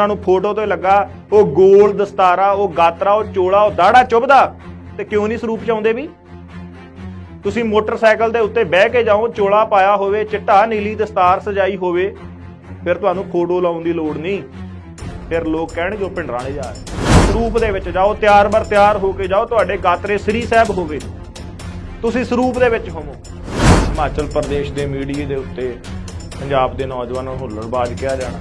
ਉਹਨਾਂ ਨੂੰ ਫੋਟੋ ਤੋਂ ਲੱਗਾ, ਉਹ ਗੋਲ ਦਸਤਾਰਾ, ਉਹ ਗਾਤਰਾ, ਉਹ ਚੋਲਾ, ਉਹ ਦਾੜਾ ਚੁੱਭਦਾ ਤੇ ਕਿਉਂ ਨਹੀਂ ਸਰੂਪ ਚ ਆਉਂਦੇ ਵੀ? ਤੁਸੀਂ ਮੋਟਰਸਾਈਕਲ ਦੇ ਉੱਤੇ ਬਹਿ ਕੇ ਜਾਓ, ਚੋਲਾ ਪਾਇਆ ਹੋਵੇ, ਚਿੱਟਾ, ਨੀਲੀ ਦਸਤਾਰ ਸਜਾਈ ਹੋਵੇ, ਫਿਰ ਤੁਹਾਨੂੰ ਫੋਟੋ ਲਾਉਣ ਦੀ ਲੋੜ ਨਹੀਂ। ਫਿਰ ਲੋਕ ਕਹਿਣਗੇ, ਉਹ ਪਿੰਡਰਾਂ ਜਾ ਰਹੇ। ਸਰੂਪ ਦੇ ਵਿੱਚ ਜਾਓ, ਤਿਆਰ ਬਰ ਤਿਆਰ ਹੋ ਕੇ ਜਾਓ, ਤੁਹਾਡੇ ਗਾਤਰੇ ਸ੍ਰੀ ਸਾਹਿਬ ਹੋਵੇ। ਤੁਸੀਂ ਸਰੂਪ ਦੇ ਵਿੱਚ ਹੋਵੋ। ਹਿਮਾਚਲ ਪ੍ਰਦੇਸ਼ ਦੇ ਮੀਡੀਆ ਦੇ ਉੱਤੇ ਪੰਜਾਬ ਦੇ ਨੌਜਵਾਨਾਂ ਨੂੰ ਹੁੱਲੜਬਾਜ਼ ਕਿਹਾ ਜਾਣਾ।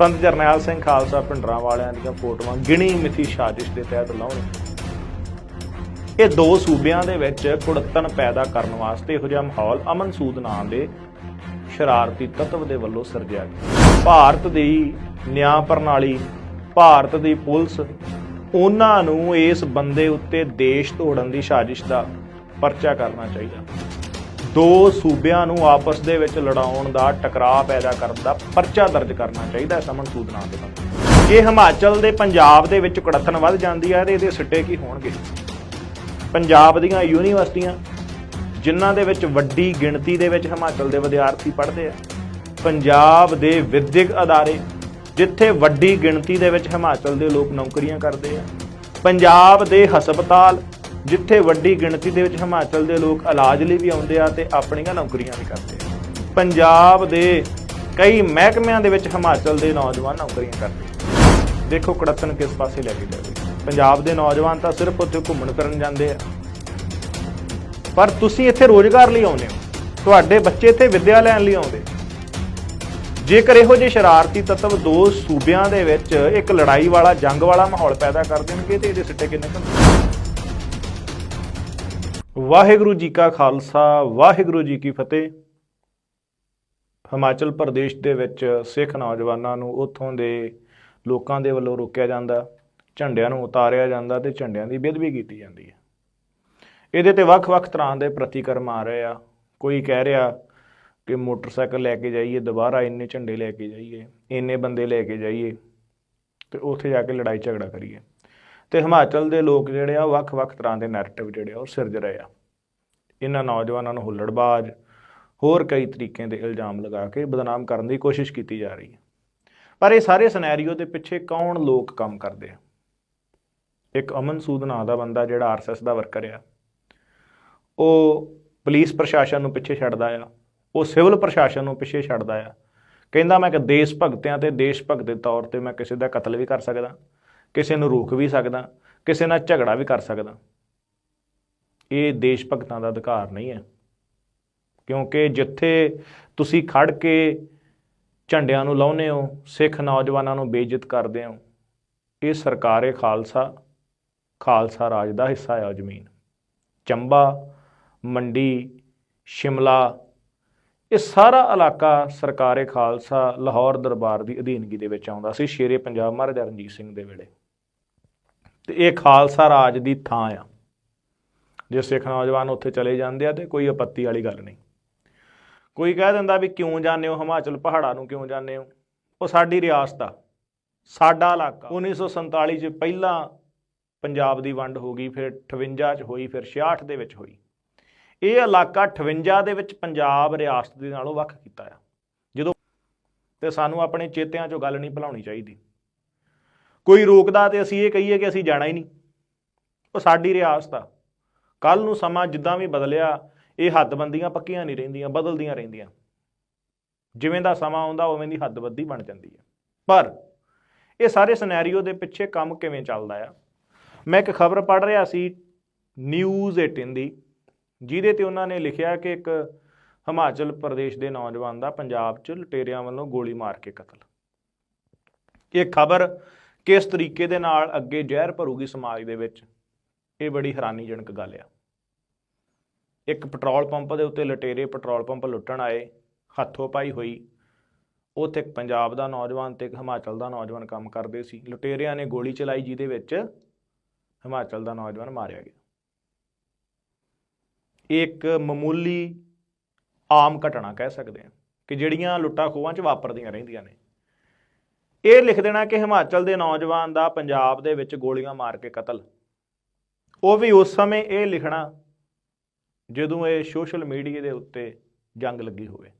ਸੰਤ ਜਰਨੈਲ ਸਿੰਘ ਖਾਲਸਾ ਪਿੰਡਰਾਂ ਵਾਲਿਆਂ ਦੀਆਂ ਫੋਟੋਆਂ ਗਿਣੀ ਮਿਥੀ ਸਾਜ਼ਿਸ਼ ਦੇ ਤਹਿਤ ਲਾਉਣ ਇਹ ਦੋ ਸੂਬਿਆਂ ਦੇ ਵਿੱਚ ਕੁੜੱਤਣ ਪੈਦਾ ਕਰਨ ਵਾਸਤੇ ਇਹੋ ਜਿਹਾ ਮਾਹੌਲ ਅਮਨ ਸੂਦ ਨਾਂ ਦੇ ਸ਼ਰਾਰਤੀ ਤੱਤਵ ਦੇ ਵੱਲੋਂ ਸਿਰਜਿਆ ਗਿਆ। ਭਾਰਤ ਦੀ ਨਿਆਂ ਪ੍ਰਣਾਲੀ, ਭਾਰਤ ਦੀ ਪੁਲਿਸ, ਉਹਨਾਂ ਨੂੰ ਇਸ ਬੰਦੇ ਉੱਤੇ ਦੇਸ਼ ਤੋੜਨ ਦੀ ਸਾਜ਼ਿਸ਼ ਦਾ ਪਰਚਾ ਕਰਨਾ ਚਾਹੀਦਾ। ਦੋ ਸੂਬਿਆਂ ਨੂੰ ਆਪਸ ਦੇ ਵਿੱਚ ਲੜਾਉਣ ਦਾ ਟਕਰਾਅ ਪੈਦਾ ਕਰਨ ਦਾ ਪਰਚਾ ਦਰਜ ਕਰਨਾ ਚਾਹੀਦਾ ਹੈ ਸਮਨ ਸੂਦ ਨਾਂ ਦੇ ਬੰਦੇ। ਇਹ ਹਿਮਾਚਲ ਦੇ ਪੰਜਾਬ ਦੇ ਵਿੱਚ ਕੁੜੱਤਣ ਵੱਧ ਜਾਂਦੀ ਹੈ ਤੇ ਇਹਦੇ ਸਿੱਟੇ ਕੀ ਹੋਣਗੇ? ਪੰਜਾਬ ਦੀਆਂ ਯੂਨੀਵਰਸਿਟੀਆਂ, ਜਿਨ੍ਹਾਂ ਦੇ ਵਿੱਚ ਵੱਡੀ ਗਿਣਤੀ ਦੇ ਵਿੱਚ ਹਿਮਾਚਲ ਦੇ ਵਿਦਿਆਰਥੀ ਪੜ੍ਹਦੇ ਆ, ਪੰਜਾਬ ਦੇ ਵਿਦਿਅਕ ਅਦਾਰੇ, ਜਿੱਥੇ ਵੱਡੀ ਗਿਣਤੀ ਦੇ ਵਿੱਚ ਹਿਮਾਚਲ ਦੇ ਲੋਕ ਨੌਕਰੀਆਂ ਕਰਦੇ ਆ, ਪੰਜਾਬ ਦੇ ਹਸਪਤਾਲ ਜਿੱਥੇ ਵੱਡੀ ਗਿਣਤੀ ਦੇ ਵਿੱਚ ਹਿਮਾਚਲ ਦੇ ਲੋਕ ਇਲਾਜ ਲਈ ਵੀ ਆਉਂਦੇ ਆ ਤੇ ਆਪਣੀਆਂ ਨੌਕਰੀਆਂ ਵੀ ਕਰਦੇ ਆ। ਪੰਜਾਬ ਦੇ ਕਈ ਮਹਿਕਮਿਆਂ ਦੇ ਵਿੱਚ ਹਿਮਾਚਲ ਦੇ ਨੌਜਵਾਨ ਨੌਕਰੀਆਂ ਕਰਦੇ ਦੇਖੋ ਕੜਤਨ ਕਿਸ ਪਾਸੇ ਲੈ ਕੇ ਜਾਵੇ ਪੰਜਾਬ ਦੇ ਨੌਜਵਾਨ ਤਾਂ ਸਿਰਫ ਉੱਥੇ ਘੁੰਮਣ ਫਿਰਨ ਜਾਂਦੇ ਆ। ਪਰ ਤੁਸੀਂ ਇੱਥੇ ਰੋਜ਼ਗਾਰ ਲਈ ਆਉਂਦੇ ਹੋ। ਤੁਹਾਡੇ ਬੱਚੇ ਇੱਥੇ ਵਿੱਦਿਆ ਲੈਣ ਲਈ ਆਉਂਦੇ। ਜੇਕਰ ਇਹੋ ਜਿਹੇ ਸ਼ਰਾਰਤੀ ਤੱਤਵ ਦੋ ਸੂਬਿਆਂ ਦੇ ਵਿੱਚ ਇੱਕ ਲੜਾਈ ਵਾਲਾ, ਜੰਗ ਵਾਲਾ ਮਾਹੌਲ ਪੈਦਾ ਕਰ ਦੇਣਗੇ ਤੇ ਇਹਦੇ ਸਿੱਟੇ ਕਿੰਨੇ ਕੁ ਵਾਹਿਗੁਰੂ ਜੀ ਕਾ ਖਾਲਸਾ, ਵਾਹਿਗੁਰੂ ਜੀ ਕੀ ਫਤਿਹ। ਹਿਮਾਚਲ ਪ੍ਰਦੇਸ਼ ਦੇ ਵਿੱਚ ਸਿੱਖ ਨੌਜਵਾਨਾਂ ਨੂੰ ਉੱਥੋਂ ਦੇ ਲੋਕਾਂ ਦੇ ਵੱਲੋਂ ਰੋਕਿਆ ਜਾਂਦਾ, ਝੰਡਿਆਂ ਨੂੰ ਉਤਾਰਿਆ ਜਾਂਦਾ ਤੇ ਝੰਡਿਆਂ ਦੀ ਬੇਅਦਬੀ ਕੀਤੀ ਜਾਂਦੀ ਹੈ। ਇਹਦੇ ਤੇ ਵੱਖ-ਵੱਖ ਤਰ੍ਹਾਂ ਦੇ ਪ੍ਰਤੀਕਰਮ ਆ ਰਹੇ ਆ। ਕੋਈ ਕਹਿ ਰਿਹਾ ਕਿ ਮੋਟਰਸਾਈਕਲ ਲੈ ਕੇ ਜਾਈਏ, ਦੁਬਾਰਾ ਇੰਨੇ ਝੰਡੇ ਲੈ ਕੇ ਜਾਈਏ, ਇੰਨੇ ਬੰਦੇ ਲੈ ਕੇ ਜਾਈਏ ਤੇ ਉੱਥੇ ਜਾ ਕੇ ਲੜਾਈ ਝਗੜਾ ਕਰੀਏ। ਤੇ ਹਿਮਾਚਲ ਦੇ ਲੋਕ ਜਿਹੜੇ ਆ, ਉਹ ਵੱਖ-ਵੱਖ ਤਰ੍ਹਾਂ ਦੇ ਨੈਰੇਟਿਵ ਜਿਹੜੇ ਆ, ਉਹ ਸਿਰਜ ਰਹੇ ਆ। ਇਹਨਾਂ ਨੌਜਵਾਨਾਂ ਨੂੰ ਹੁੱਲੜਬਾਜ਼, ਹੋਰ ਕਈ ਤਰੀਕਿਆਂ ਦੇ ਇਲਜ਼ਾਮ ਲਗਾ ਕੇ ਬਦਨਾਮ ਕਰਨ ਦੀ ਕੋਸ਼ਿਸ਼ ਕੀਤੀ ਜਾ ਰਹੀ ਹੈ। ਪਰ ਇਹ ਸਾਰੇ ਸਿਨੈਰੀਓ ਦੇ ਪਿੱਛੇ ਕੌਣ ਲੋਕ ਕੰਮ ਕਰਦੇ ਆ? ਇੱਕ ਅਮਨ ਸੂਦ ਨਾਂ ਦਾ ਬੰਦਾ ਜਿਹੜਾ ਆਰਐਸਐਸ ਦਾ ਵਰਕਰ ਆ। ਉਹ ਪੁਲਿਸ ਪ੍ਰਸ਼ਾਸਨ ਨੂੰ ਪਿੱਛੇ ਛੱਡਦਾ ਆ। ਉਹ ਸਿਵਲ ਪ੍ਰਸ਼ਾਸਨ ਨੂੰ ਪਿੱਛੇ ਛੱਡਦਾ ਆ। ਕਹਿੰਦਾ ਮੈਂ ਕਿ ਦੇਸ਼ ਭਗਤਿਆਂ ਤੇ ਦੇਸ਼ ਭਗਤ ਦੇ ਤੌਰ ਤੇ ਮੈਂ ਕਿਸੇ ਦਾ ਕਤਲ ਵੀ ਕਰ ਸਕਦਾ। ਕਿਸੇ ਨੂੰ ਰੋਕ ਵੀ ਸਕਦਾ, ਕਿਸੇ ਨਾਲ ਝਗੜਾ ਵੀ ਕਰ ਸਕਦਾ। ਇਹ ਦੇਸ਼ ਭਗਤਾਂ ਦਾ ਅਧਿਕਾਰ ਨਹੀਂ ਹੈ। ਕਿਉਂਕਿ ਜਿੱਥੇ ਤੁਸੀਂ ਖੜ ਕੇ ਝੰਡਿਆਂ ਨੂੰ ਲਾਉਨੇ ਹੋ, ਸਿੱਖ ਨੌਜਵਾਨਾਂ ਨੂੰ ਬੇਇੱਜ਼ਤ ਕਰਦੇ ਹੋ, ਇਹ ਸਰਕਾਰੇ ਖਾਲਸਾ ਖਾਲਸਾ ਰਾਜ ਦਾ ਹਿੱਸਾ ਹੈ ਉਹ ਜ਼ਮੀਨ। ਚੰਬਾ, ਮੰਡੀ, ਸ਼ਿਮਲਾ, ਇਹ ਸਾਰਾ ਇਲਾਕਾ ਸਰਕਾਰੇ ਖਾਲਸਾ ਲਾਹੌਰ ਦਰਬਾਰ ਦੀ ਅਧੀਨਗੀ ਦੇ ਵਿੱਚ ਆਉਂਦਾ ਸੀ। ਸ਼ੇਰੇ ਪੰਜਾਬ ਮਹਾਰਾਜਾ ਰਣਜੀਤ ਸਿੰਘ ਦੇ ਵੇਲੇ ਤੇ ਇਹ ਖਾਲਸਾ ਰਾਜ ਦੀ ਥਾਂ ਆ। ਜੇ ਸਿੱਖ ਨੌਜਵਾਨ ਉੱਥੇ ਚਲੇ ਜਾਂਦੇ ਆ ਤੇ ਕੋਈ ਆਪੱਤੀ ਵਾਲੀ ਗੱਲ ਨਹੀਂ। ਕੋਈ ਕਹਿ ਦਿੰਦਾ ਵੀ ਕਿਉਂ ਜਾਂਦੇ ਹੋ? ਹਿਮਾਚਲ ਪਹਾੜਾਂ ਨੂੰ ਕਿਉਂ ਜਾਂਦੇ ਹੋ? ਉਹ ਸਾਡੀ ਰਿਆਸਤ ਆ। ਸਾਡਾ ਇਲਾਕਾ। 1947 ਚ ਪਹਿਲਾਂ ਪੰਜਾਬ ਦੀ ਵੰਡ ਹੋ ਗਈ, ਫਿਰ 58 ਚ ਹੋਈ, ਫਿਰ 66 ਦੇ ਵਿੱਚ ਹੋਈ। ਇਹ ਇਲਾਕਾ 58 ਦੇ ਵਿੱਚ ਪੰਜਾਬ ਰਿਆਸਤ ਦੇ ਨਾਲੋਂ ਵੱਖ ਕੀਤਾ ਆ। ਜਦੋਂ ਤੇ ਸਾਨੂੰ ਆਪਣੇ ਚੇਤਿਆਂ 'ਚੋਂ ਗੱਲ ਨਹੀਂ ਭੁਲਾਉਣੀ ਚਾਹੀਦੀ। ਕੋਈ ਰੋਕਦਾ ਤੇ ਅਸੀਂ ਇਹ ਕਹੀਏ ਕਿ ਅਸੀਂ ਜਾਣਾ ਹੀ ਨਹੀਂ। ਉਹ ਸਾਡੀ ਰਿਆਸਤ ਆ। ਕੱਲ ਨੂੰ ਸਮਾਂ ਜਿੱਦਾਂ ਵੀ ਬਦਲਿਆ, ਇਹ ਹੱਦਬੰਦੀਆਂ ਪੱਕੀਆਂ ਨਹੀਂ ਰਹਿੰਦੀਆਂ, ਬਦਲਦੀਆਂ ਰਹਿੰਦੀਆਂ। ਜਿਵੇਂ ਦਾ ਸਮਾਂ ਆਉਂਦਾ, ਉਵੇਂ ਦੀ ਹੱਦਬੰਦੀ ਬਣ ਜਾਂਦੀ ਹੈ। ਪਰ ਇਹ ਸਾਰੇ ਸਿਨੈਰੀਓ ਦੇ ਪਿੱਛੇ ਕੰਮ ਕਿਵੇਂ ਚੱਲਦਾ ਆ? ਮੈਂ ਇੱਕ ਖਬਰ ਪੜ੍ਹ ਰਿਹਾ ਸੀ ਨਿਊਜ਼ 18 ਦੀ, ਜਿਹਦੇ ਤੇ ਉਹਨਾਂ ਨੇ ਲਿਖਿਆ ਕਿ ਇੱਕ ਹਿਮਾਚਲ ਪ੍ਰਦੇਸ਼ ਦੇ ਨੌਜਵਾਨ ਦਾ ਪੰਜਾਬ 'ਚ ਲੁਟੇਰਿਆਂ ਵੱਲੋਂ ਗੋਲੀ ਮਾਰ ਕੇ ਕਤਲ। ਇਹ ਖਬਰ ਕਿਸ ਤਰੀਕੇ ਦੇ ਨਾਲ ਅੱਗੇ ਜ਼ਹਿਰ ਭਰੂਗੀ ਸਮਾਜ ਦੇ ਵਿੱਚ? ਇਹ ਬੜੀ ਹੈਰਾਨੀਜਨਕ ਗੱਲ ਆ। ਇੱਕ ਪੈਟਰੋਲ ਪੰਪ ਦੇ ਉੱਤੇ ਲੁਟੇਰੇ ਪੈਟਰੋਲ ਪੰਪ ਲੁੱਟਣ ਆਏ, ਹੱਥੋਂ ਪਾਈ ਹੋਈ। ਉੱਥੇ ਇੱਕ ਪੰਜਾਬ ਦਾ ਨੌਜਵਾਨ ਤੇ ਇੱਕ ਹਿਮਾਚਲ ਦਾ ਨੌਜਵਾਨ ਕੰਮ ਕਰਦੇ ਸੀ। ਲੁਟੇਰਿਆਂ ਨੇ ਗੋਲੀ ਚਲਾਈ, ਜਿਹਦੇ ਵਿੱਚ ਹਿਮਾਚਲ ਦਾ ਨੌਜਵਾਨ ਮਾਰਿਆ ਗਿਆ। ਇਹ ਇੱਕ ਮਾਮੂਲੀ ਆਮ ਘਟਨਾ ਕਹਿ ਸਕਦੇ ਹਾਂ ਕਿ ਜਿਹੜੀਆਂ ਲੁੱਟਾਂ ਖੋਹਾਂ 'ਚ ਵਾਪਰਦੀਆਂ ਰਹਿੰਦੀਆਂ ਨੇ। ਇਹ ਲਿਖ ਦੇਣਾ ਕਿ ਹਿਮਾਚਲ ਦੇ ਨੌਜਵਾਨ ਦਾ ਪੰਜਾਬ ਦੇ ਵਿੱਚ ਗੋਲੀਆਂ ਮਾਰ ਕੇ ਕਤਲ। ਉਹ ਵੀ ਉਸ ਸਮੇਂ ਇਹ ਲਿਖਣਾ ਜਦੋਂ ਇਹ ਸੋਸ਼ਲ ਮੀਡੀਆ ਦੇ ਉੱਤੇ ਜੰਗ ਲੱਗੀ ਹੋਵੇ।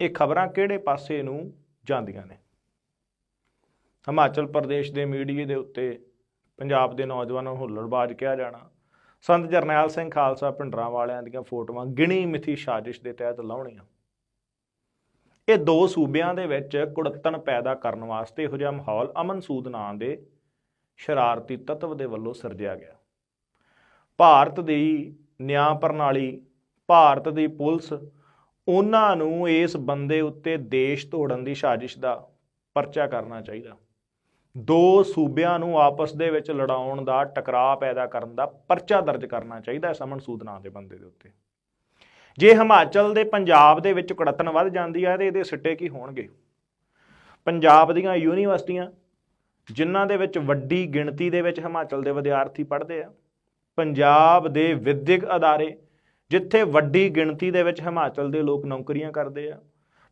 ਇਹ ਖਬਰਾਂ ਕਿਹੜੇ ਪਾਸੇ ਨੂੰ ਜਾਂਦੀਆਂ ਨੇ? ਹਿਮਾਚਲ ਪ੍ਰਦੇਸ਼ ਦੇ ਮੀਡੀਆ ਦੇ ਉੱਤੇ ਪੰਜਾਬ ਦੇ ਨੌਜਵਾਨਾਂ ਨੂੰ ਹੁੱਲੜਬਾਜ਼ ਕਿਹਾ ਜਾਣਾ। ਸੰਤ ਜਰਨੈਲ ਸਿੰਘ ਖਾਲਸਾ ਪਿੰਡਰਾਂ ਵਾਲਿਆਂ ਦੀਆਂ ਫੋਟੋਆਂ ਗਿਣੀ ਮਿਥੀ ਸਾਜ਼ਿਸ਼ ਦੇ ਤਹਿਤ ਲਾਉਣੀਆਂ। ਇਹ ਦੋ ਸੂਬਿਆਂ ਦੇ ਵਿੱਚ ਕੁੜੱਤਣ ਪੈਦਾ ਕਰਨ ਵਾਸਤੇ ਇਹੋ ਜਿਹਾ ਮਾਹੌਲ ਅਮਨ ਸੂਦ ਨਾਂ ਦੇ ਸ਼ਰਾਰਤੀ ਤੱਤਵ ਦੇ ਵੱਲੋਂ ਸਿਰਜਿਆ ਗਿਆ। ਭਾਰਤ ਦੀ ਨਿਆਂ ਪ੍ਰਣਾਲੀ, ਭਾਰਤ ਦੀ ਪੁਲਿਸ, ਉਹਨਾਂ ਨੂੰ ਇਸ ਬੰਦੇ ਉੱਤੇ ਦੇਸ਼ ਤੋੜਨ ਦੀ ਸਾਜ਼ਿਸ਼ ਦਾ ਪਰਚਾ ਕਰਨਾ ਚਾਹੀਦਾ। ਦੋ ਸੂਬਿਆਂ ਨੂੰ ਆਪਸ ਦੇ ਵਿੱਚ ਲੜਾਉਣ ਦਾ ਟਕਰਾਅ ਪੈਦਾ ਕਰਨ ਦਾ ਪਰਚਾ ਦਰਜ ਕਰਨਾ ਚਾਹੀਦਾ ਹੈ ਸਮਨ ਸੂਦ ਨਾਂ ਦੇ ਬੰਦੇ ਦੇ ਉੱਤੇ। ਜੇ ਹਿਮਾਚਲ ਦੇ ਪੰਜਾਬ ਦੇ ਵਿੱਚ ਕੁੜੱਤਣ ਵੱਧ ਜਾਂਦੀ ਹੈ ਤੇ ਇਹਦੇ ਸਿੱਟੇ ਕੀ ਹੋਣਗੇ? ਪੰਜਾਬ ਦੀਆਂ ਯੂਨੀਵਰਸਿਟੀਆਂ, ਜਿਨ੍ਹਾਂ ਦੇ ਵਿੱਚ ਵੱਡੀ ਗਿਣਤੀ ਦੇ ਵਿੱਚ ਹਿਮਾਚਲ ਦੇ ਵਿਦਿਆਰਥੀ ਪੜ੍ਹਦੇ ਆ, ਪੰਜਾਬ ਦੇ ਵਿਦਿਅਕ ਅਦਾਰੇ, ਜਿੱਥੇ ਵੱਡੀ ਗਿਣਤੀ ਦੇ ਵਿੱਚ ਹਿਮਾਚਲ ਦੇ ਲੋਕ ਨੌਕਰੀਆਂ ਕਰਦੇ ਆ,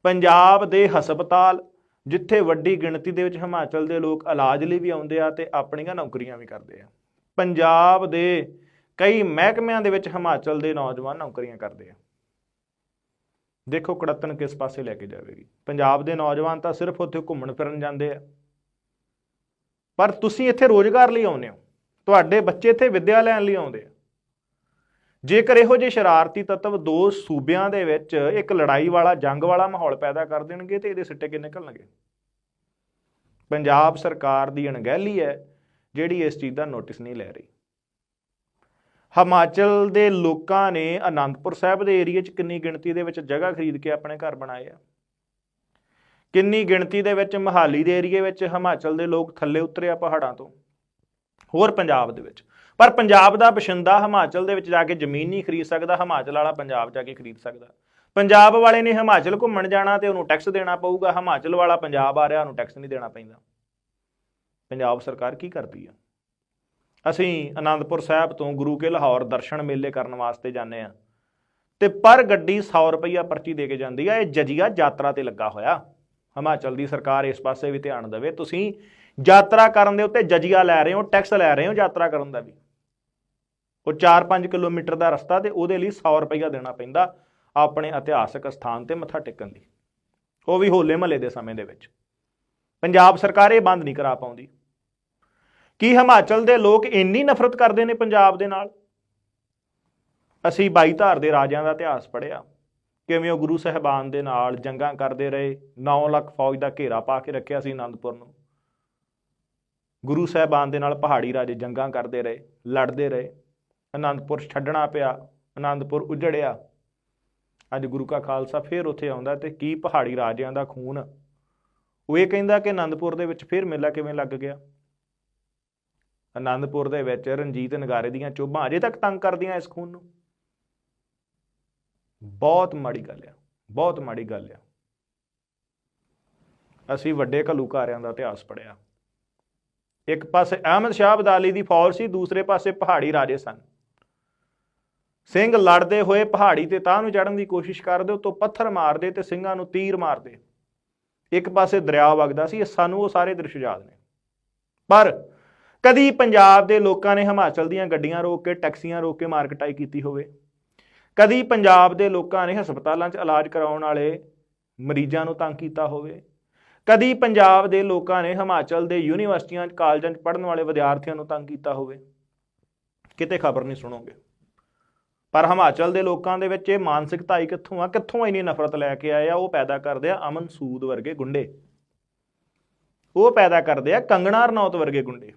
ਪੰਜਾਬ ਦੇ ਹਸਪਤਾਲ, ਜਿੱਥੇ ਵੱਡੀ ਗਿਣਤੀ ਦੇ ਵਿੱਚ ਹਿਮਾਚਲ ਦੇ ਲੋਕ ਇਲਾਜ ਲਈ ਵੀ ਆਉਂਦੇ ਆ ਤੇ ਆਪਣੀਆਂ ਨੌਕਰੀਆਂ ਵੀ ਕਰਦੇ ਆ, ਪੰਜਾਬ ਦੇ ਕਈ ਮਹਿਕਮਿਆਂ ਦੇ ਵਿੱਚ ਹਿਮਾਚਲ ਦੇ ਨੌਜਵਾਨ ਨੌਕਰੀਆਂ ਕਰਦੇ ਆ। ਦੇਖੋ ਕੜਤਨ ਕਿਸ ਪਾਸੇ ਲੈ ਕੇ ਜਾਵੇਗੀ। ਪੰਜਾਬ ਦੇ ਨੌਜਵਾਨ ਤਾਂ ਸਿਰਫ ਉੱਥੇ ਘੁੰਮਣ ਫਿਰਨ ਜਾਂਦੇ ਆ। ਪਰ ਤੁਸੀਂ ਇੱਥੇ ਰੋਜ਼ਗਾਰ ਲਈ ਆਉਂਦੇ ਹੋ। ਤੁਹਾਡੇ ਬੱਚੇ ਇੱਥੇ ਵਿੱਦਿਆ ਲੈਣ ਲਈ ਆਉਂਦੇ ਆ। ਜੇਕਰ ਇਹੋ ਜਿਹੇ ਸ਼ਰਾਰਤੀ ਤੱਤਵ ਦੋ ਸੂਬਿਆਂ ਦੇ ਵਿੱਚ ਇੱਕ ਲੜਾਈ ਵਾਲਾ, ਜੰਗ ਵਾਲਾ ਮਾਹੌਲ ਪੈਦਾ ਕਰ ਦੇਣਗੇ ਤੇ ਇਹਦੇ ਸਿੱਟੇ ਕਿੰਨੇ ਨਿਕਲਣਗੇ ਪੰਜਾਬ ਸਰਕਾਰ ਦੀ ਅਣਗਹਿਲੀ ਹੈ, ਜਿਹੜੀ ਇਸ ਚੀਜ਼ ਦਾ ਨੋਟਿਸ ਨਹੀਂ ਲੈ ਰਹੀ। ਹਿਮਾਚਲ ਦੇ ਲੋਕਾਂ ਨੇ ਆਨੰਦਪੁਰ ਸਾਹਿਬ ਦੇ ਏਰੀਆ 'ਚ ਕਿੰਨੀ ਗਿਣਤੀ ਦੇ ਵਿੱਚ ਜਗ੍ਹਾ ਖਰੀਦ ਕੇ ਆਪਣੇ ਘਰ ਬਣਾਏ ਆ? ਕਿੰਨੀ ਗਿਣਤੀ ਦੇ ਵਿੱਚ ਮਹਾਲੀ ਦੇ ਏਰੀਏ ਵਿੱਚ ਹਿਮਾਚਲ ਦੇ ਲੋਕ ਥੱਲੇ ਉਤਰੇ ਆ ਪਹਾੜਾਂ ਤੋਂ? ਹੋਰ ਪੰਜਾਬ ਦੇ ਵਿੱਚ। ਪਰ ਪੰਜਾਬ ਦਾ ਬਸ਼ਿੰਦਾ ਹਿਮਾਚਲ ਦੇ ਵਿੱਚ ਜਾ ਕੇ ਜ਼ਮੀਨ ਨਹੀਂ ਖਰੀਦ ਸਕਦਾ, ਹਿਮਾਚਲ ਵਾਲਾ ਪੰਜਾਬ ਜਾ ਕੇ ਖਰੀਦ ਸਕਦਾ। ਪੰਜਾਬ ਵਾਲੇ ਨੇ ਹਿਮਾਚਲ ਘੁੰਮਣ ਜਾਣਾ ਤੇ ਉਹਨੂੰ ਟੈਕਸ ਦੇਣਾ ਪਊਗਾ, ਹਿਮਾਚਲ ਵਾਲਾ ਪੰਜਾਬ ਆ ਰਿਹਾ, ਉਹਨੂੰ ਟੈਕਸ ਨਹੀਂ ਦੇਣਾ ਪੈਂਦਾ। ਪੰਜਾਬ ਸਰਕਾਰ ਕੀ ਕਰਦੀ ਆ? ਅਸੀਂ ਆਨੰਦਪੁਰ ਸਾਹਿਬ ਤੋਂ ਗੁਰੂ ਕੇ ਲਾਹੌਰ ਦਰਸ਼ਨ ਮੇਲੇ ਕਰਨ ਵਾਸਤੇ ਜਾਂਦੇ ਆ ਤੇ ਪਰ ਗੱਡੀ 100 ਰੁਪਈਆ ਪਰਚੀ ਦੇ ਕੇ ਜਾਂਦੀ ਆ, ਇਹ ਜਜੀਆ ਯਾਤਰਾ ਤੇ ਲੱਗਾ ਹੋਇਆ। ਹਿਮਾਚਲ ਦੀ ਸਰਕਾਰ ਇਸ ਪਾਸੇ ਵੀ ਧਿਆਨ ਦੇਵੇ। ਤੁਸੀਂ ਯਾਤਰਾ ਕਰਨ ਦੇ ਉੱਤੇ ਜਜੀਆ ਲੈ ਰਹੇ ਹੋ, ਟੈਕਸ ਲੈ ਰਹੇ ਹੋ ਯਾਤਰਾ ਕਰਨ ਦਾ ਵੀ। ਉਹ 4-5 ਕਿਲੋਮੀਟਰ ਦਾ ਰਸਤਾ ਤੇ ਉਹਦੇ ਲਈ 100 ਰੁਪਈਆ ਦੇਣਾ ਪੈਂਦਾ ਆਪਣੇ ਇਤਿਹਾਸਕ ਸਥਾਨ ਤੇ ਮੱਥਾ ਟੇਕਣ ਦੀ ਉਹ ਵੀ ਹੋਲੇ ਮਹੱਲੇ ਦੇ ਸਮੇਂ ਦੇ ਵਿੱਚ। ਪੰਜਾਬ ਸਰਕਾਰ ਇਹ ਬੰਦ ਨਹੀਂ ਕਰਾ ਪਾਉਂਦੀ। ਕੀ ਹਿਮਾਚਲ ਦੇ ਲੋਕ ਇੰਨੀ ਨਫ਼ਰਤ ਕਰਦੇ ਨੇ ਪੰਜਾਬ ਦੇ ਨਾਲ? ਅਸੀਂ ਬਾਈ ਧਾਰ ਦੇ ਰਾਜਿਆਂ ਦਾ ਇਤਿਹਾਸ ਪੜ੍ਹਿਆ। ਕਿਵੇਂ ਉਹ ਗੁਰੂ ਸਾਹਿਬਾਨ ਦੇ ਨਾਲ ਜੰਗਾਂ ਕਰਦੇ ਰਹੇ 9 ਲੱਖ ਫੌਜ ਦਾ ਘੇਰਾ ਪਾ ਕੇ ਰੱਖਿਆ ਸੀ ਆਨੰਦਪੁਰ ਨੂੰ। ਗੁਰੂ ਸਾਹਿਬਾਨ ਦੇ ਨਾਲ ਪਹਾੜੀ ਰਾਜੇ ਜੰਗਾਂ ਕਰਦੇ ਰਹੇ, ਲੜਦੇ ਰਹੇ। ਆਨੰਦਪੁਰ ਛੱਡਣਾ ਪਿਆ ਆਨੰਦਪੁਰ ਉਜੜਿਆ। ਅੱਜ ਗੁਰੂ ਕਾ ਖਾਲਸਾ ਫੇਰ ਉੱਥੇ ਆਉਂਦਾ ਤੇ ਕੀ ਪਹਾੜੀ ਰਾਜਿਆਂ ਦਾ ਖੂਨ? ਉਹ ਇਹ ਕਹਿੰਦਾ ਕਿ ਆਨੰਦਪੁਰ ਦੇ ਵਿੱਚ ਫੇਰ ਮੇਲਾ ਕਿਵੇਂ ਲੱਗ ਗਿਆ? ਆਨੰਦਪੁਰ ਦੇ ਵਿੱਚ ਰਣਜੀਤ ਨਗਾਰੇ ਦੀਆਂ ਚੋਬਾਂ ਅਜੇ ਤੱਕ ਤੰਗ ਕਰਦੀਆਂ ਇਸ ਖੂਨ ਨੂੰ। ਬਹੁਤ ਮਾੜੀ ਗੱਲ ਆ, ਬਹੁਤ ਮਾੜੀ ਗੱਲ ਆ। ਅਸੀਂ ਵੱਡੇ ਘਲੂਕਾਰਿਆਂ ਦਾ ਇਤਿਹਾਸ ਪੜਿਆ ਇੱਕ ਪਾਸੇ ਅਹਿਮਦ ਸ਼ਾਹ ਅਬਦਾਲੀ ਦੀ ਫੌਜ ਸੀ, ਦੂਸਰੇ ਪਾਸੇ ਪਹਾੜੀ ਰਾਜੇ ਸਨ। ਸਿੰਘ ਲੜਦੇ ਹੋਏ ਪਹਾੜੀ ਤੇ ਤਾਂ ਨੂੰ ਚੜਨ ਦੀ ਕੋਸ਼ਿਸ਼ ਕਰਦੇ ਉਤੋਂ ਪੱਥਰ ਮਾਰਦੇ ਤੇ ਸਿੰਘਾਂ ਨੂੰ ਤੀਰ ਮਾਰਦੇ। ਇੱਕ ਪਾਸੇ ਦਰਿਆ ਵਗਦਾ ਸੀ, ਇਹ ਸਾਨੂੰ ਉਹ ਸਾਰੇ ਦ੍ਰਿਸ਼ ਯਾਦ ਨੇ। ਪਰ ਕਦੀ ਪੰਜਾਬ ਦੇ ਲੋਕਾਂ ਨੇ ਹਿਮਾਚਲ ਦੀਆਂ ਗੱਡੀਆਂ ਰੋਕ ਕੇ, ਟੈਕਸੀਆਂ ਰੋਕ ਕੇ ਮਾਰਕਟਾਈ ਕੀਤੀ ਹੋਵੇ? ਕਦੀ ਪੰਜਾਬ ਦੇ ਲੋਕਾਂ ਨੇ ਹਸਪਤਾਲਾਂ 'ਚ ਇਲਾਜ ਕਰਾਉਣ ਵਾਲੇ ਮਰੀਜ਼ਾਂ ਨੂੰ ਤੰਗ ਕੀਤਾ ਹੋਵੇ? ਕਦੀ ਪੰਜਾਬ ਦੇ ਲੋਕਾਂ ਨੇ ਹਿਮਾਚਲ ਦੇ ਯੂਨੀਵਰਸਿਟੀਆਂ 'ਚ ਕਾਲਜਾਂ 'ਚ ਪੜ੍ਹਨ ਵਾਲੇ ਵਿਦਿਆਰਥੀਆਂ ਨੂੰ ਤੰਗ ਕੀਤਾ ਹੋਵੇ? ਕਿਤੇ ਖਬਰ ਨਹੀਂ ਸੁਣੋਗੇ। ਪਰ ਹਿਮਾਚਲ ਦੇ ਲੋਕਾਂ ਦੇ ਵਿੱਚ ਇਹ ਮਾਨਸਿਕਤਾ ਹੀ ਕਿੱਥੋਂ ਆ? ਕਿੱਥੋਂ ਇੰਨੀ ਨਫ਼ਰਤ ਲੈ ਕੇ ਆਏ ਆ? ਉਹ ਪੈਦਾ ਕਰਦੇ ਆ ਅਮਨ ਸੂਦ ਵਰਗੇ ਗੁੰਡੇ। ਉਹ ਪੈਦਾ ਕਰਦੇ ਆ ਕੰਗਣਾ ਰਣੌਤ ਵਰਗੇ ਗੁੰਡੇ।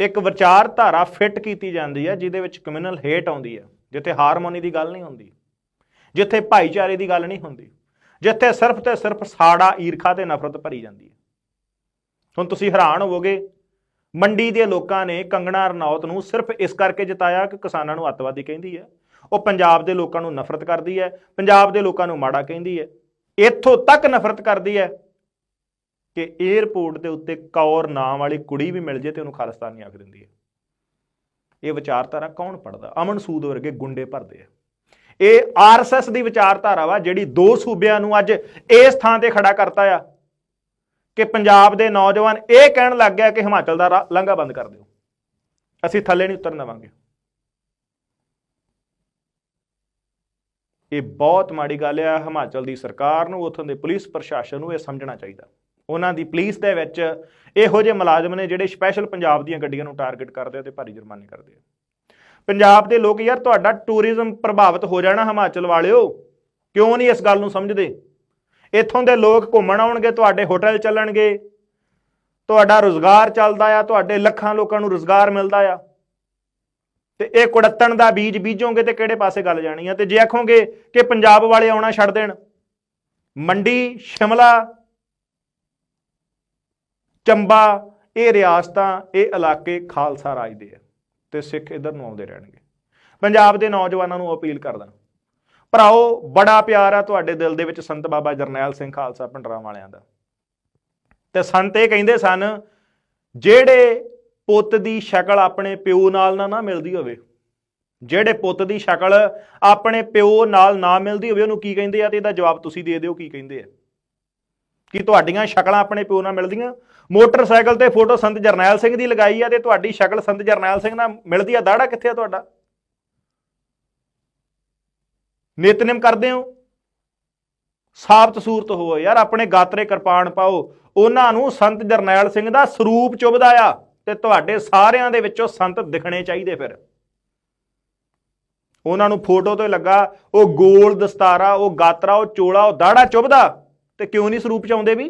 ਇੱਕ ਵਿਚਾਰਧਾਰਾ ਫਿੱਟ ਕੀਤੀ ਜਾਂਦੀ ਹੈ, ਜਿਹਦੇ ਵਿੱਚ ਕਮਿਊਨਲ ਹੇਟ ਆਉਂਦੀ ਹੈ, ਜਿੱਥੇ ਹਾਰਮੋਨੀ ਦੀ ਗੱਲ ਨਹੀਂ ਹੁੰਦੀ, ਜਿੱਥੇ ਭਾਈਚਾਰੇ ਦੀ ਗੱਲ ਨਹੀਂ ਹੁੰਦੀ, ਜਿੱਥੇ ਸਿਰਫ ਤੇ ਸਿਰਫ ਸਾੜਾ ਈਰਖਾ ਤੇ ਨਫ਼ਰਤ ਭਰੀ ਜਾਂਦੀ ਹੈ। ਹੁਣ ਤੁਸੀਂ ਹੈਰਾਨ ਹੋਵੋਗੇ, ਮੰਡੀ ਦੇ ਲੋਕਾਂ ਨੇ ਕੰਗਣਾ ਰਣੌਤ ਨੂੰ ਸਿਰਫ ਇਸ ਕਰਕੇ ਜਿਤਾਇਆ ਕਿ ਕਿਸਾਨਾਂ ਨੂੰ ਅੱਤਵਾਦੀ ਕਹਿੰਦੀ ਹੈ। ਉਹ ਪੰਜਾਬ ਦੇ ਲੋਕਾਂ ਨੂੰ ਨਫ਼ਰਤ ਕਰਦੀ ਹੈ, ਪੰਜਾਬ ਦੇ ਲੋਕਾਂ ਨੂੰ ਮਾੜਾ ਕਹਿੰਦੀ ਹੈ। ਇੱਥੋਂ ਤੱਕ ਨਫ਼ਰਤ ਕਰਦੀ ਹੈ ਕਿ 에ਅਰਪੋਰਟ ਦੇ ਉੱਤੇ ਕੌਰ ਨਾਂ ਵਾਲੀ ਕੁੜੀ ਵੀ ਮਿਲ ਜੇ ਤੇ ਉਹਨੂੰ ਖਾਲਿਸਤਾਨੀ ਆਖ ਦਿੰਦੀ ਹੈ। ਇਹ ਵਿਚਾਰਧਾਰਾ ਕੌਣ ਪੜਦਾ ਅਮਨ ਸੂਦ ਵਰਗੇ ਗੁੰਡੇ ਭਰਦੇ ਆ। ਇਹ ਆਰਐਸਐਸ ਦੀ ਵਿਚਾਰਧਾਰਾ ਵਾ ਜਿਹੜੀ ਦੋ ਸੂਬਿਆਂ ਨੂੰ ਅੱਜ ਇਸ ਥਾਂ ਤੇ ਖੜਾ ਕਰਤਾ ਆ ਕਿ ਪੰਜਾਬ ਦੇ ਨੌਜਵਾਨ ਇਹ ਕਹਿਣ ਲੱਗ ਗਿਆ ਕਿ ਹਿਮਾਚਲ ਦਾ ਰਾ- ਲੰਘਾ ਬੰਦ ਕਰ ਦਿਓ। ਅਸੀਂ ਥੱਲੇ ਨਹੀਂ ਉਤਰਨ ਦੇਵਾਂਗੇ। ਇਹ ਬਹੁਤ ਮਾੜੀ ਗੱਲ ਆ। ਹਿਮਾਚਲ ਦੀ ਸਰਕਾਰ ਨੂੰ, ਉਥੋਂ ਦੇ ਪੁਲਿਸ ਪ੍ਰਸ਼ਾਸਨ ਨੂੰ ਇਹ ਸਮਝਣਾ ਚਾਹੀਦਾ। ਉਹਨਾਂ ਦੀ ਪੁਲਿਸ ਦੇ ਵਿੱਚ ਇਹੋ ਜਿਹੇ ਮੁਲਾਜ਼ਮ ਨੇ ਜਿਹੜੇ ਸਪੈਸ਼ਲ ਪੰਜਾਬ ਦੀਆਂ ਗੱਡੀਆਂ ਨੂੰ ਟਾਰਗੇਟ ਕਰਦੇ ਆ ਤੇ ਭਾਰੀ ਜੁਰਮਾਨੇ ਕਰਦੇ ਆ। ਪੰਜਾਬ ਦੇ ਲੋਕ ਯਾਰ ਤੁਹਾਡਾ ਟੂਰਿਜ਼ਮ ਪ੍ਰਭਾਵਿਤ ਹੋ ਜਾਣਾ ਹਿਮਾਚਲ ਵਾਲਿਓ, ਕਿਉਂ ਨਹੀਂ ਇਸ ਗੱਲ ਨੂੰ ਸਮਝਦੇ? ਇੱਥੋਂ ਦੇ ਲੋਕ ਘੁੰਮਣ ਆਉਣਗੇ, ਤੁਹਾਡੇ ਹੋਟਲ ਚੱਲਣਗੇ, ਤੁਹਾਡਾ ਰੋਜ਼ਗਾਰ ਚੱਲਦਾ ਆ, ਤੁਹਾਡੇ ਲੱਖਾਂ ਲੋਕਾਂ ਨੂੰ ਰੋਜ਼ਗਾਰ ਮਿਲਦਾ ਆ। ਤੇ ਇਹ ਕੁੜੱਤਣ ਦਾ ਬੀਜ ਬੀਜੋਗੇ ਤੇ ਕਿਹੜੇ ਪਾਸੇ ਗੱਲ ਜਾਣੀ ਆ? ਤੇ ਜੇ ਆਖੋਗੇ ਕਿ ਪੰਜਾਬ ਵਾਲੇ ਆਉਣਾ ਛੱਡ ਦੇਣ, ਮੰਡੀ, ਸ਼ਿਮਲਾ ਚੰਬਾ, ਇਹ ਰਿਆਸਤਾਂ, ਇਹ ਇਲਾਕੇ ਖਾਲਸਾ ਰਾਜ ਦੇ ਆ ਤੇ ਸਿੱਖ ਇਧਰ ਨੂੰ ਆਉਂਦੇ ਰਹਿਣਗੇ। ਪੰਜਾਬ ਦੇ ਨੌਜਵਾਨਾਂ ਨੂੰ ਅਪੀਲ ਕਰਦਾ ਭਰਾਓ, ਬੜਾ ਪਿਆਰ ਆ ਤੁਹਾਡੇ ਦਿਲ ਦੇ ਵਿੱਚ ਸੰਤ ਬਾਬਾ ਜਰਨੈਲ ਸਿੰਘ ਖਾਲਸਾ ਭੰਡਰਾਂ ਵਾਲਿਆਂ ਦਾ। ਤੇ ਸੰਤ ਇਹ ਕਹਿੰਦੇ ਸਨ, ਜਿਹੜੇ ਪੁੱਤ ਦੀ ਸ਼ਕਲ ਆਪਣੇ ਪਿਓ ਨਾਲ ਨਾ ਨਾ ਮਿਲਦੀ ਹੋਵੇ, ਜਿਹੜੇ ਪੁੱਤ ਦੀ ਸ਼ਕਲ ਆਪਣੇ ਪਿਓ ਨਾਲ ਨਾ ਮਿਲਦੀ ਹੋਵੇ, ਉਹਨੂੰ ਕੀ ਕਹਿੰਦੇ ਆ ਤੇ ਇਹਦਾ ਜਵਾਬ ਤੁਸੀਂ ਦੇ ਦਿਓ, ਕੀ ਕਹਿੰਦੇ ਆ। ਕੀ ਤੁਹਾਡੀਆਂ ਸ਼ਕਲਾਂ ਆਪਣੇ ਪਿਓ ਨਾਲ ਮਿਲਦੀਆਂ। ਮੋਟਰਸਾਈਕਲ ਤੇ ਫੋਟੋ ਸੰਤ ਜਰਨੈਲ ਸਿੰਘ ਦੀ ਲਗਾਈ ਆ ਤੇ ਤੁਹਾਡੀ ਸ਼ਕਲ ਸੰਤ ਜਰਨੈਲ ਸਿੰਘ ਨਾਲ ਮਿਲਦੀ ਆ। ਦਾੜਾ ਕਿੱਥੇ ਆ ਤੁਹਾਡਾ? ਨਿਤਨੇਮ ਕਰਦੇ ਹੋ? ਸਾਬਤ ਸੂਰਤ ਹੋ ਯਾਰ, ਆਪਣੇ ਗਾਤਰੇ ਕਿਰਪਾਨ ਪਾਓ। ਉਹਨਾਂ ਨੂੰ ਸੰਤ ਜਰਨੈਲ ਸਿੰਘ ਦਾ ਸਰੂਪ ਚੁਭਦਾ ਆ ਤੇ ਤੁਹਾਡੇ ਸਾਰਿਆਂ ਦੇ ਵਿੱਚੋਂ ਸੰਤ ਦਿਖਣੇ ਚਾਹੀਦੇ ਫਿਰ। ਉਹਨਾਂ ਨੂੰ ਫੋਟੋ ਤੇ ਲੱਗਾ, ਉਹ ਗੋਲ ਦਸਤਾਰਾ, ਉਹ ਗਾਤਰਾ, ਉਹ ਚੋਲਾ, ਉਹ ਦਾੜਾ ਚੁਭਦਾ। ਤੇ ਕਿਉਂ ਨਹੀਂ ਸਰੂਪ ਚ ਆਉਂਦੇ ਵੀ?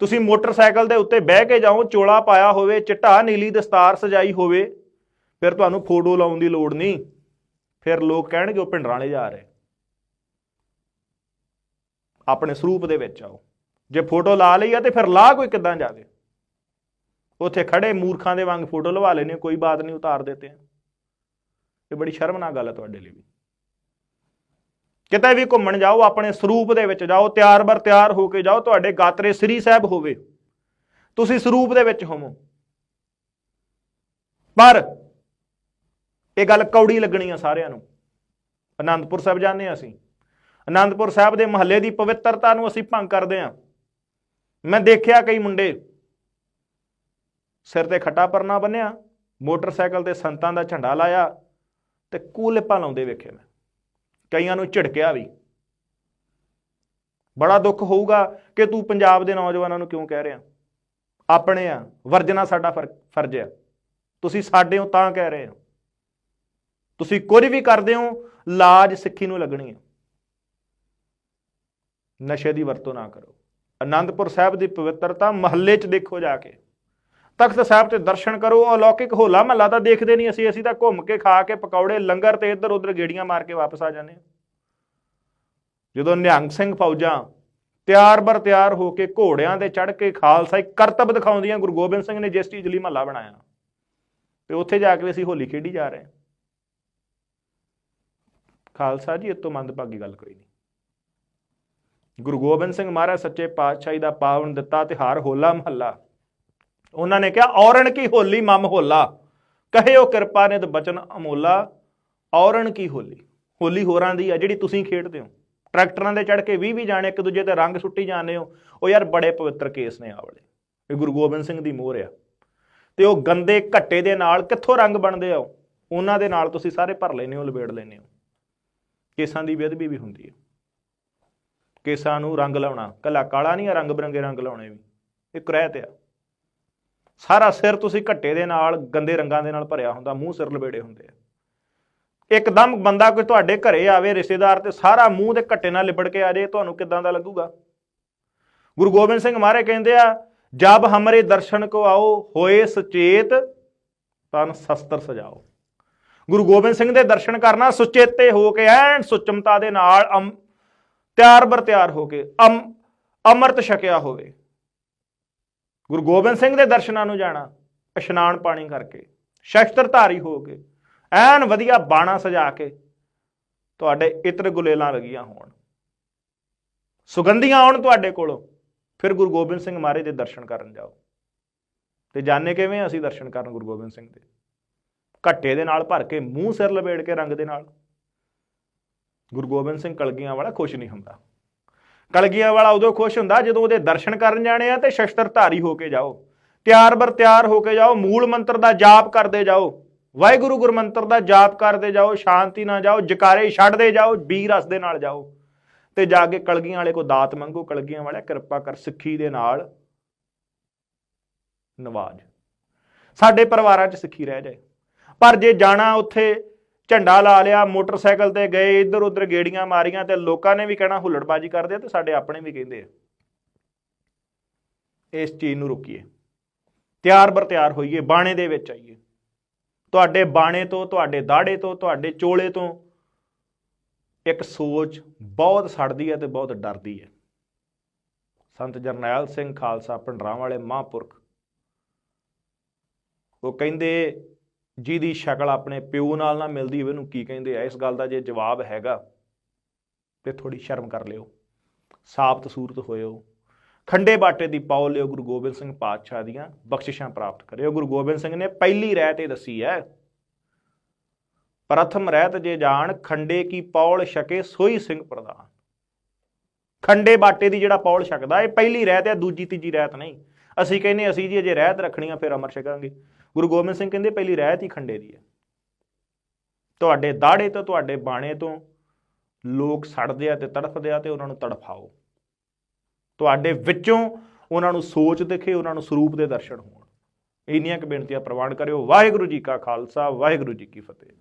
ਤੁਸੀਂ ਮੋਟਰਸਾਈਕਲ ਦੇ ਉੱਤੇ ਬਹਿ ਕੇ ਜਾਓ, ਚੋਲਾ ਪਾਇਆ ਹੋਵੇ, ਚਿੱਟਾ, ਨੀਲੀ ਦਸਤਾਰ ਸਜਾਈ ਹੋਵੇ, ਫਿਰ ਤੁਹਾਨੂੰ ਫੋਟੋ ਲਾਉਣ ਦੀ ਲੋੜ ਨਹੀਂ। ਫਿਰ ਲੋਕ ਕਹਿਣਗੇ, ਉਹ ਪਿੰਡਰਾਂ ਵਾਲੇ ਜਾ ਰਹੇ। ਆਪਣੇ ਸਰੂਪ ਦੇ ਵਿੱਚ ਆਓ। ਜੇ ਫੋਟੋ ਲਾ ਲਈ ਆ ਤੇ ਫਿਰ ਲਾ ਕੋਈ ਕਿੱਦਾਂ ਜਾਵੇ ਉੱਥੇ ਖੜੇ ਮੂਰਖਾਂ ਦੇ ਵਾਂਗ ਫੋਟੋ ਲਵਾ ਲੈਣੇ ਕੋਈ ਬਾਤ ਨਹੀਂ, ਉਤਾਰ ਦਿੱਤੇ ਇਹ ਬੜੀ ਸ਼ਰਮਨਾਕ ਗੱਲ ਹੈ ਤੁਹਾਡੇ ਲਈ ਵੀ। ਕਿਤੇ ਵੀ ਘੁੰਮਣ ਜਾਓ, ਆਪਣੇ ਸਰੂਪ ਦੇ ਵਿੱਚ ਜਾਓ, ਤਿਆਰ ਬਰ ਤਿਆਰ ਹੋ ਕੇ ਜਾਓ, ਤੁਹਾਡੇ ਗਾਤਰੇ ਸ੍ਰੀ ਸਾਹਿਬ ਹੋਵੇ। ਤੁਸੀਂ ਸਰੂਪ ਦੇ ਵਿੱਚ ਹੋਵੋ। ਪਰ ਇਹ ਗੱਲ ਕੌੜੀ ਲੱਗਣੀ ਆ ਸਾਰਿਆਂ ਨੂੰ। ਅਨੰਦਪੁਰ ਸਾਹਿਬ ਜਾਂਦੇ ਹਾਂ ਅਸੀਂ। ਅਨੰਦਪੁਰ ਸਾਹਿਬ ਦੇ ਮਹੱਲੇ ਦੀ ਪਵਿੱਤਰਤਾ ਨੂੰ ਅਸੀਂ ਭੰਗ ਕਰਦੇ ਹਾਂ ਮੈਂ ਦੇਖਿਆ ਕਈ ਮੁੰਡੇ ਸਿਰ ਤੇ ਖੱਟਾ ਪਰਨਾ ਬੰਨਿਆ, ਮੋਟਰਸਾਈਕਲ ਤੇ ਸੰਤਾਂ ਦਾ ਝੰਡਾ ਲਾਇਆ ਤੇ ਕੂਲਿਪਾਂ ਲਾਉਂਦੇ ਵੇਖੇ ਮੈਂ। ਕਈਆਂ ਨੂੰ ਝਿੜਕਿਆ ਵੀ। ਬੜਾ ਦੁੱਖ ਹੋਊਗਾ ਕਿ ਤੂੰ ਪੰਜਾਬ ਦੇ ਨੌਜਵਾਨਾਂ ਨੂੰ ਕਿਉਂ ਕਹਿ ਰਿਹਾ? ਆਪਣੇ ਆ ਵਰਜਣਾ ਸਾਡਾ ਫਰ- ਫਰਜ਼ ਆ। ਤੁਸੀਂ ਸਾਡੇ ਹੋ ਤਾਂ ਕਹਿ ਰਹੇ ਹੋ। ਤੁਸੀਂ ਕੁਝ ਵੀ ਕਰਦੇ ਹੋ, ਲਾਜ ਸਿੱਖੀ ਨੂੰ ਲੱਗਣੀ ਹੈ ਨਸ਼ੇ ਦੀ ਵਰਤੋਂ ਨਾ ਕਰੋ। ਅਨੰਦਪੁਰ ਸਾਹਿਬ ਦੀ ਪਵਿੱਤਰਤਾ ਮਹੱਲੇ 'ਚ ਦੇਖੋ ਜਾ ਕੇ। ਤਖਤ ਸਾਹਿਬ ਤੇ ਦਰਸ਼ਨ ਕਰੋ, ਅਲੌਕਿਕ ਹੋਲਾ ਮਹੱਲਾ ਤਾਂ ਦੇਖਦੇ ਨਹੀਂ ਅਸੀਂ ਅਸੀਂ ਤਾਂ ਘੁੰਮ ਕੇ ਖਾ ਕੇ ਪਕੌੜੇ, ਲੰਗਰ ਤੇ ਇੱਧਰ ਉੱਧਰ ਗੇੜੀਆਂ ਮਾਰ ਕੇ ਵਾਪਸ ਆ ਜਾਂਦੇ ਹਾਂ। ਜਦੋਂ ਨਿਹੰਗ ਸਿੰਘ ਫੌਜਾਂ ਤਿਆਰ ਬਰ ਤਿਆਰ ਹੋ ਕੇ ਘੋੜਿਆਂ ਤੇ ਚੜ੍ਹ ਕੇ ਖਾਲਸਾ ਇੱਕ ਕਰਤਬ ਦਿਖਾਉਂਦੀਆਂ, ਗੁਰੂ ਗੋਬਿੰਦ ਸਿੰਘ ਨੇ ਜਿਸ ਚੀਜ਼ ਲਈ ਮਹੱਲਾ ਬਣਾਇਆ, ਤੇ ਉੱਥੇ ਜਾ ਕੇ ਅਸੀਂ ਹੋਲੀ ਖੇਡੀ ਜਾ ਰਹੇ ਖਾਲਸਾ ਜੀ, ਇਹ ਤੋਂ ਮੰਦਭਾਗੀ ਗੱਲ ਕੋਈ ਨਹੀਂ। ਗੁਰੂ ਗੋਬਿੰਦ ਸਿੰਘ ਮਹਾਰਾਜ ਸੱਚੇ ਪਾਤਸ਼ਾਹੀ ਦਾ ਪਾਵਨ ਦਿੱਤਾ ਤਿਹਾਰ ਹੋਲਾ ਮਹੱਲਾ। ਉਹਨਾਂ ਨੇ ਕਿਹਾ ਔਰਣ ਕੀ ਹੋਲੀ ਮਮ ਹੋਲਾ। ਕਹਿਓ ਕਿਰਪਾ ਨਿਤ ਬਚਨ ਅਮੋਲਾ। ਔਰਣ ਕੀ ਹੋਲੀ। ਹੋਲੀ ਹੋਰਾਂ ਦੀ ਆ, ਜਿਹੜੀ ਤੁਸੀਂ ਖੇਡਦੇ ਹੋ। ਟਰੈਕਟਰਾਂ ਦੇ ਚੜ ਕੇ 20 20 ਜਾਣੇ ਇੱਕ ਦੂਜੇ ਤੇ ਰੰਗ ਸੁੱਟੀ ਜਾਂਦੇ ਹੋ। ਉਹ ਯਾਰ ਬੜੇ ਪਵਿੱਤਰ ਕੇਸ ਨੇ ਆ ਵਾਲੇ। ਇਹ ਗੁਰੂ ਗੋਬਿੰਦ ਸਿੰਘ ਦੀ ਮੋਹਰ ਆ। ਤੇ ਉਹ ਗੰਦੇ ਘੱਟੇ ਦੇ ਨਾਲ ਕਿੱਥੋਂ ਰੰਗ ਬਣਦੇ ਆ ਉਹ? ਉਹਨਾਂ ਦੇ ਨਾਲ ਤੁਸੀਂ ਸਾਰੇ ਭਰ ਲੈਨੇ ਹੋ ਲਵੇੜ ਲੈਨੇ ਹੋ। ਕੇਸਾਂ ਦੀ ਬੇਅਦਬੀ ਵੀ ਹੁੰਦੀ ਹੈ ਕੇਸਾਂ ਨੂੰ ਰੰਗ ਲਾਉਣਾ। ਕੱਲਾ ਕਾਲਾ ਨਹੀਂ ਆ, ਰੰਗ ਬਰੰਗੇ ਰੰਗ ਲਾਉਣੇ ਵੀ। ਇਹ ਕੁਰੈਤ ਆ। ਸਾਰਾ ਸਿਰ ਤੁਸੀਂ ਘੱਟੇ ਦੇ ਨਾਲ, ਗੰਦੇ ਰੰਗਾਂ ਦੇ ਨਾਲ ਭਰਿਆ ਹੁੰਦਾ, ਮੂੰਹ ਸਿਰ ਲਬੇੜੇ ਹੁੰਦੇ ਆ। ਇੱਕਦਮ ਬੰਦਾ ਕੋਈ ਤੁਹਾਡੇ ਘਰੇ ਆਵੇ, ਰਿਸ਼ਤੇਦਾਰ, ਤੇ ਸਾਰਾ ਮੂੰਹ ਦੇ ਘੱਟੇ ਨਾਲ ਲਿਬੜ ਕੇ ਆ ਜਾਏ ਤੁਹਾਨੂੰ ਕਿਦਾਂ ਦਾ ਲੱਗੂਗਾ? ਗੁਰੂ ਗੋਬਿੰਦ ਸਿੰਘ ਮਹਾਰਾਜ ਕਹਿੰਦੇ ਆ, ਜਬ ਹਮਰੇ ਦਰਸ਼ਨ ਕੋ ਆਓ, ਹੋਏ ਸੁਚੇਤ, ਤਨ ਸ਼ਸਤਰ ਸਜਾਓ। ਗੁਰੂ ਗੋਬਿੰਦ ਸਿੰਘ ਦੇ ਦਰਸ਼ਨ ਕਰਨਾ ਸੁਚੇਤੇ ਹੋ ਕੇ ਐਨ ਸੁਚਮਤਾ ਦੇ ਨਾਲ ਅਮ ਤਿਆਰ ਬਰ ਤਿਆਰ ਹੋ ਕੇ, ਅਮ ਅੰਮ੍ਰਿਤ ਛਕਿਆ ਹੋਵੇ। ਗੁਰੂ ਗੋਬਿੰਦ ਸਿੰਘ ਦੇ ਦਰਸ਼ਨਾਂ ਨੂੰ ਜਾਣਾ, ਇਸ਼ਨਾਨ ਪਾਣੀ ਕਰਕੇ ਸ਼ਸਤਰ ਧਾਰੀ ਹੋ ਕੇ, ਐਨ ਵਧੀਆ ਬਾਣਾ ਸਜਾ ਕੇ, ਤੁਹਾਡੇ ਇਤਰ ਗੁਲੇਲਾਂ ਲੱਗੀਆਂ ਹੋਣ। ਸੁਗੰਧੀਆਂ ਆਉਣ ਤੁਹਾਡੇ ਕੋਲੋਂ, ਫਿਰ ਗੁਰੂ ਗੋਬਿੰਦ ਸਿੰਘ ਮਹਾਰਾਜ ਦੇ ਦਰਸ਼ਨ ਕਰਨ ਜਾਓ। ਤੇ ਜਾਣੇ ਕਿਵੇਂ ਅਸੀਂ ਦਰਸ਼ਨ ਕਰਨ ਗੁਰੂ ਗੋਬਿੰਦ ਸਿੰਘ ਦੇ? ਘੱਟੇ ਦੇ ਨਾਲ ਭਰ ਕੇ, ਮੂੰਹ ਸਿਰ ਲਪੇੜ ਕੇ ਰੰਗ ਦੇ ਨਾਲ। ਗੁਰੂ ਗੋਬਿੰਦ ਸਿੰਘ ਕਲਗੀਆਂ ਵਾਲਾ ਖੁਸ਼ ਨਹੀਂ ਹੁੰਦਾ। ਕਲਗੀਆਂ ਵਾਲਾ ਉਦੋਂ ਖੁਸ਼ ਹੁੰਦਾ ਜਦੋਂ ਉਹਦੇ ਦਰਸ਼ਨ ਕਰਨ ਜਾਣੇ ਆ ਤੇ ਸ਼ਸਤਰ ਹੋ ਕੇ ਜਾਓ। ਤਿਆਰ ਬਰ ਤਿਆਰ ਹੋ ਕੇ ਜਾਓ, ਮੂਲ ਮੰਤਰ ਦਾ ਜਾਪ ਕਰਦੇ ਜਾਓ। ਵਾਹਿਗੁਰੂ ਗੁਰਮੰਤਰ ਦਾ ਜਾਪ ਕਰਦੇ ਜਾਓ, ਸ਼ਾਂਤੀ ਨਾਲ ਜਾਓ, ਜਕਾਰੇ ਛੱਡਦੇ ਜਾਓ ਬੀ ਰਸ ਦੇ ਨਾਲ ਜਾਓ। ਤੇ ਜਾ ਕੇ ਕਲਗੀਆਂ ਵਾਲੇ ਕੋ ਦਾਤ ਮੰਗੋ, ਕਲਗੀਆਂ ਵਾਲਿਆ ਕਿਰਪਾ ਕਰ ਸਿੱਖੀ ਦੇ ਨਾਲ ਨਵਾਜ। ਸਾਡੇ ਪਰਿਵਾਰਾਂ 'ਚ ਸਿੱਖੀ ਰਹਿ ਜਾਏ। ਪਰ ਜੇ ਜਾਣਾ ਉੱਥੇ ਝੰਡਾ ਲਾ ਲਿਆ, ਮੋਟਰਸਾਈਕਲ ਤੇ ਗਏ ਇੱਧਰ ਉੱਧਰ ਗੇੜੀਆਂ ਮਾਰੀਆਂ ਤੇ ਲੋਕਾਂ ਨੇ ਵੀ ਕਹਿਣਾ ਹੁੱਲੜਬਾਜੀ ਕਰਦੇ ਆ ਤੇ ਸਾਡੇ ਆਪਣੇ ਵੀ ਕਹਿੰਦੇ ਆ। ਇਸ ਚੀਜ਼ ਨੂੰ ਰੋਕੀਏ। ਤਿਆਰ ਬਰ ਤਿਆਰ ਹੋਈਏ, ਬਾਣੇ ਦੇ ਵਿੱਚ ਆਈਏ। ਤੁਹਾਡੇ ਬਾਣੇ ਤੋਂ, ਤੁਹਾਡੇ ਦਾੜੇ ਤੋਂ, ਤੁਹਾਡੇ ਚੋਲੇ ਤੋਂ ਇੱਕ ਸੋਚ ਬਹੁਤ ਸੜਦੀ ਹੈ ਤੇ ਬਹੁਤ ਡਰਦੀ ਹੈ। ਸੰਤ ਜਰਨੈਲ ਸਿੰਘ ਖਾਲਸਾ ਪਿੰਡਰਾਂ ਵਾਲੇ ਮਹਾਂਪੁਰਖ, ਉਹ ਕਹਿੰਦੇ ਜਿਹਦੀ ਸ਼ਕਲ ਆਪਣੇ ਪਿਓ ਨਾਲ ਨਾ ਮਿਲਦੀ ਹੋਵੇ, ਉਹਨੂੰ ਕੀ ਕਹਿੰਦੇ ਆ? ਇਸ ਗੱਲ ਦਾ ਜੇ ਜਵਾਬ ਹੈਗਾ, ਤੇ ਥੋੜੀ ਸ਼ਰਮ ਕਰ ਲਿਓ। ਸਾਫ਼ਤ ਸੂਰਤ ਹੋਇਓ। ਖੰਡੇ ਬਾਟੇ ਦੀ ਪਾਉ ਲਿਓ ਗੁਰੂ ਗੋਬਿੰਦ ਸਿੰਘ ਪਾਤਸ਼ਾਹ ਦੀਆਂ, ਬਖਸ਼ਿਸ਼ਾਂ ਪ੍ਰਾਪਤ ਕਰਿਓ। ਗੁਰੂ ਗੋਬਿੰਦ ਸਿੰਘ ਨੇ ਪਹਿਲੀ ਰਹਿਤ ਇਹ ਦੱਸੀ ਹੈ, ਪ੍ਰਥਮ ਰਹਿਤ ਜੇ ਜਾਣ, ਖੰਡੇ ਕੀ ਪੌਲ ਛਕੇ ਸੋਈ ਸਿੰਘ ਪ੍ਰਧਾਨ। ਖੰਡੇ ਬਾਟੇ ਦੀ ਜਿਹੜਾ ਪੌਲ ਛਕਦਾ, ਇਹ ਪਹਿਲੀ ਰਹਿਤ ਹੈ, ਦੂਜੀ ਤੀਜੀ ਰਹਿਤ ਨਹੀਂ। ਅਸੀਂ ਕਹਿੰਦੇ ਅਸੀਂ ਜੀ ਅਜੇ ਰਹਿਤ ਰੱਖਣੀ ਆ, ਫਿਰ ਅਮਰ ਛਕਾਂਗੇ। ਗੁਰੂ ਗੋਬਿੰਦ ਸਿੰਘ ਕਹਿੰਦੇ, ਪਹਿਲੀ ਰਹਿਤ ਹੀ ਖੰਡੇ ਦੀ ਹੈ। ਤੁਹਾਡੇ ਦਾੜੇ ਤੋਂ, ਤੁਹਾਡੇ ਬਾਣੇ ਤੋਂ ਲੋਕ ਸੜਦੇ ਆ ਤੇ ਤੜਫਦੇ ਆ ਤੇ ਉਹਨਾਂ ਨੂੰ ਤੜਫਾਓ। ਤੁਹਾਡੇ ਵਿੱਚੋਂ ਉਹਨਾਂ ਨੂੰ ਸੋਚ ਦਿਖੇ, ਉਹਨਾਂ ਨੂੰ ਸਰੂਪ ਦੇ ਦਰਸ਼ਨ ਹੋਣ। ਇੰਨੀਆਂ ਕੁ ਬੇਨਤੀਆਂ ਪ੍ਰਵਾਨ ਕਰਿਓ। ਵਾਹਿਗੁਰੂ ਜੀ ਕਾ ਖਾਲਸਾ, ਵਾਹਿਗੁਰੂ ਜੀ ਕੀ ਫਤਿਹ।